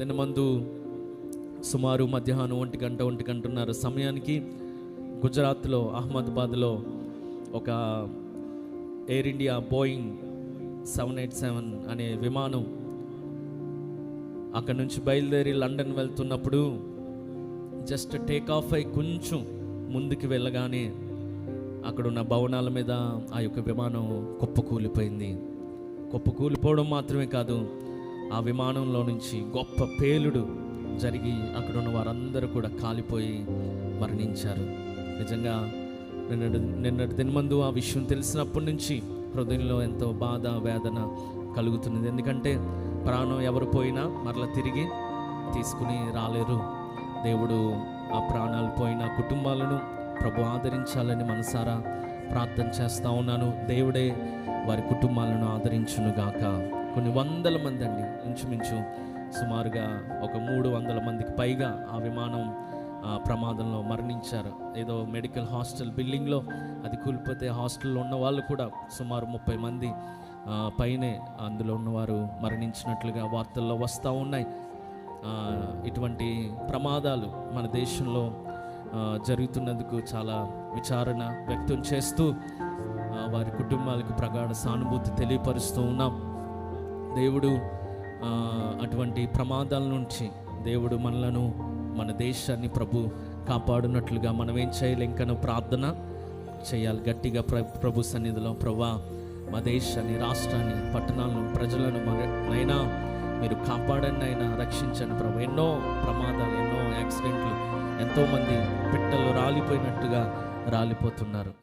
దినమందు సుమారు మధ్యాహ్నం ఒంటి గంట ఒంటి గంటన్నర సమయానికి గుజరాత్లో అహ్మదాబాద్లో ఒక Air India Boeing seven eight seven అనే విమానం అక్కడ నుంచి బయలుదేరి లండన్ వెళ్తున్నప్పుడు జస్ట్ టేక్ ఆఫ్ అయి కొంచెం ముందుకు వెళ్ళగానే అక్కడున్న భవనాల మీద ఆ యొక్క విమానం కుప్పకూలిపోయింది. కుప్పకూలిపోవడం మాత్రమే కాదు ఆ విమానంలో నుంచి గొప్ప పేలుడు జరిగి అక్కడున్న వారందరూ కూడా కాలిపోయి మరణించారు. నిజంగా నిన్నటి నిన్నటి దినమందు ఆ విషయం తెలిసినప్పటి నుంచి హృదయంలో ఎంతో బాధ వేదన కలుగుతున్నది. ఎందుకంటే ప్రాణం ఎవరు పోయినా మరలా తిరిగి తీసుకుని రాలేరు. దేవుడు ఆ ప్రాణాలు పోయిన కుటుంబాలను ప్రభు ఆదరించాలని మనసారా ప్రార్థన చేస్తూ ఉన్నాను. దేవుడే వారి కుటుంబాలను ఆదరించునుగాక. కొన్ని వందల మంది అండి. ఇంచుమించు సుమారుగా ఒక మూడు వందల మందికి పైగా ఆ విమానం ప్రమాదంలో మరణించారు. ఏదో మెడికల్ హాస్టల్ బిల్డింగ్లో అది కూలిపోతే హాస్టల్లో ఉన్న వాళ్ళు కూడా సుమారు ముప్పై మంది పైనే అందులో ఉన్నవారు మరణించినట్లుగా వార్తల్లో వస్తూ ఉన్నాయి. ఇటువంటి ప్రమాదాలు మన దేశంలో జరుగుతున్నందుకు చాలా విచారణ వ్యక్తం చేస్తూ వారి కుటుంబాలకు ప్రగాఢ సానుభూతి తెలియపరుస్తూ ఉన్నాం. దేవుడు అటువంటి ప్రమాదాల నుంచి దేవుడు మనలను మన దేశాన్ని ప్రభు కాపాడునట్లుగా మనం ఏం చేయాలి? ఇంకను ప్రార్థన చేయాలి. గట్టిగా ప్ర ప్రభు సన్నిధిలో ప్రభా మా దేశాన్ని రాష్ట్రాన్ని పట్టణాలను ప్రజలను మన నైనా మీరు కాపాడండి అయినా రక్షించండి ప్రభు. ఎన్నో ప్రమాదాలు ఎన్నో యాక్సిడెంట్లు ఎంతోమంది పిట్టలు రాలిపోయినట్టుగా రాలిపోతున్నారు.